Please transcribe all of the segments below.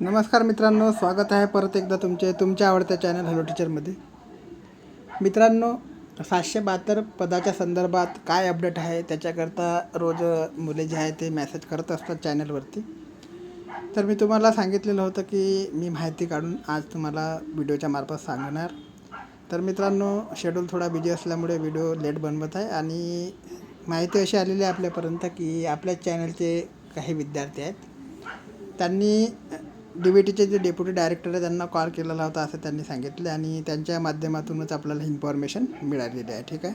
नमस्कार मित्रांनो स्वागत आहे परत एकदा तुमचे तुमच्या आवडत्या चॅनल हॅलो टीचरमध्ये मित्रांनो सातशे बहात्तर पदाच्या संदर्भात काय अपडेट आहे त्याच्याकरता रोज मुले जे आहे ते मॅसेज करत असतात चॅनलवरती तर मी तुम्हाला सांगितलेलं होतं की मी माहिती काढून आज तुम्हाला व्हिडिओच्या मार्फत सांगणार. तर मित्रांनो शेड्यूल थोडा बिझी असल्यामुळे व्हिडिओ लेट बनवत आहे आणि माहिती अशी आलेली आहे आपल्यापर्यंत की आपल्या चॅनलचे काही विद्यार्थी आहेत. त्यांनी डी बी टीचे जे डेप्युटी डायरेक्टर आहे त्यांना कॉल केलेला होता असं त्यांनी सांगितले आणि त्यांच्या माध्यमातूनच आपल्याला इन्फॉर्मेशन मिळालेली आहे ठीक आहे?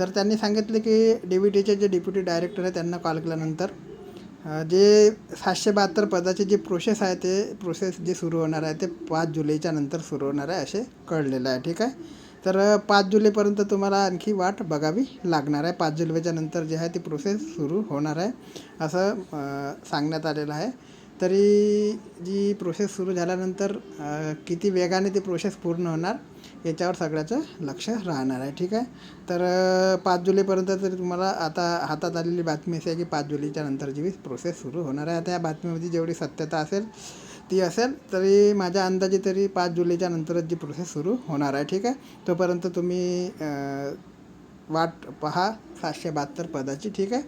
तर त्यांनी सांगितले की डी बी टीचे जे डेप्युटी डायरेक्टर आहे त्यांना कॉल केल्यानंतर जे सातशे बहात्तर पदाची जी प्रोसेस आहे ते प्रोसेस जे सुरू होणार आहे ते पाच जुलैच्या नंतर सुरू होणार आहे असे कळलेलं आहे ठीक आहे? तर पाच जुलैपर्यंत तुम्हाला आणखी वाट बघावी लागणार आहे. पाच जुलैच्या नंतर जे आहे ती प्रोसेस सुरू होणार आहे असं सांगण्यात आलेलं आहे. तरी जी प्रोसेस सुरू झाल्यानंतर किती वेगाने ती प्रोसेस पूर्ण होणार याच्यावर सगळ्याचं लक्ष राहणार आहे ठीक आहे? तर पाच जुलैपर्यंत तरी तुम्हाला आता हातात आलेली बातमी अशी आहे की पाच जुलैच्या नंतर जी प्रोसेस सुरू होणार आहे. आता या बातमीमध्ये जेवढी सत्यता असेल ती असेल तरी माझ्या अंदाजे तरी पाच जुलैच्या नंतरच जी प्रोसेस सुरू होणार आहे ठीक आहे? तोपर्यंत तुम्ही वाट पहा सातशे बहात्तर पदाची ठीक आहे?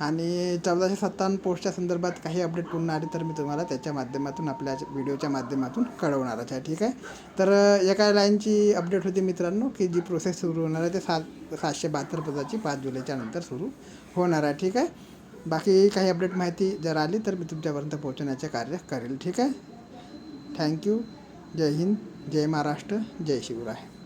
आणि चौदाशे सत्तावन्न पोस्टच्या संदर्भात काही अपडेट पूर्ण आली तर मी तुम्हाला त्याच्या माध्यमातून आपल्या व्हिडिओच्या माध्यमातून कळवणारच आहे. ठीक आहे? तर एका लाईनची अपडेट होती मित्रांनो की जी प्रोसेस सुरू होणार आहे ते सात सातशे बहात्तर पदाची पाच जुलैच्या नंतर सुरू होणार आहे. ठीक आहे? बाकी काही अपडेट माहिती जर आली तर मी तुमच्यापर्यंत पोहोचवण्याचे कार्य करेल. ठीक आहे? थँक्यू जय हिंद. जय महाराष्ट्र. जय शिवराय.